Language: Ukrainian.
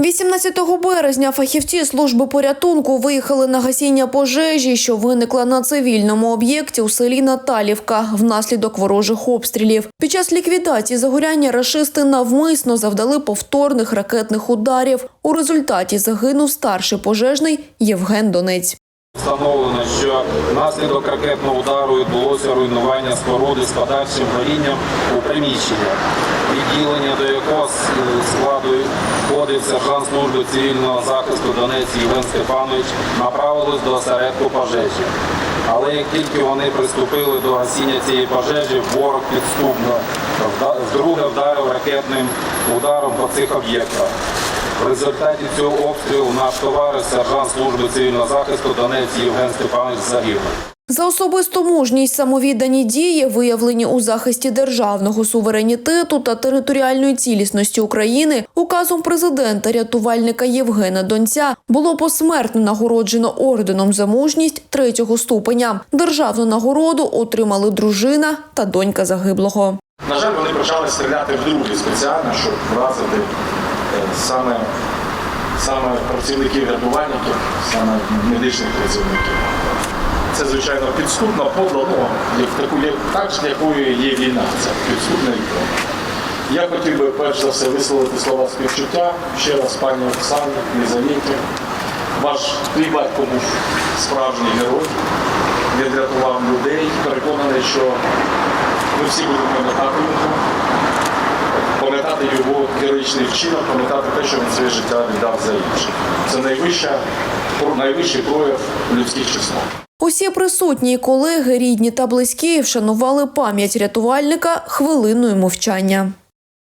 18 березня фахівці служби порятунку виїхали на гасіння пожежі, що виникла на цивільному об'єкті у селі Наталівка внаслідок ворожих обстрілів. Під час ліквідації загоряння рашисти навмисно завдали повторних ракетних ударів. У результаті загинув старший пожежний Євген Донець. Встановлено, що внаслідок ракетного удару відбулося руйнування споруди з подальшим горінням у приміщеннях, відділення до якого складу входив сержант служби цивільного захисту Донець Євген Степанович, направились до осередку пожежі. Але як тільки вони приступили до гасіння цієї пожежі, ворог підступно вдруге вдарив ракетним ударом по цих об'єктах. В результаті цього обстрілу наш товариш, сержант служби цивільного захисту Донець Євген Степанович загинув. За особисту мужність самовіддані дії, виявлені у захисті державного суверенітету та територіальної цілісності України, указом президента рятувальника Євгена Донця було посмертно нагороджено орденом за мужність третього ступеня. Державну нагороду отримали дружина та донька загиблого. На жаль, вони почали стріляти вдруге спеціально, щоб вразити е, саме, саме працівників рятувальників, саме медичних працівників. Це, звичайно, підступно, подло, ну, так, ж, якою є війна. Це підступне вікно. Я хотів би перш за все висловити слова співчуття. Ще раз, пані Оксані, Лізавіки. Ваш твій батько був справжній герой. Він рятував людей. Переконаний, що ми всі будемо пам'ятати його, пам'ятати його героїчний вчинок, пам'ятати те, що він своє життя віддав за інших. Це найвища, найвищий прояв людських чеснот. Усі присутні колеги, рідні та близькі вшанували пам'ять рятувальника хвилиною мовчання.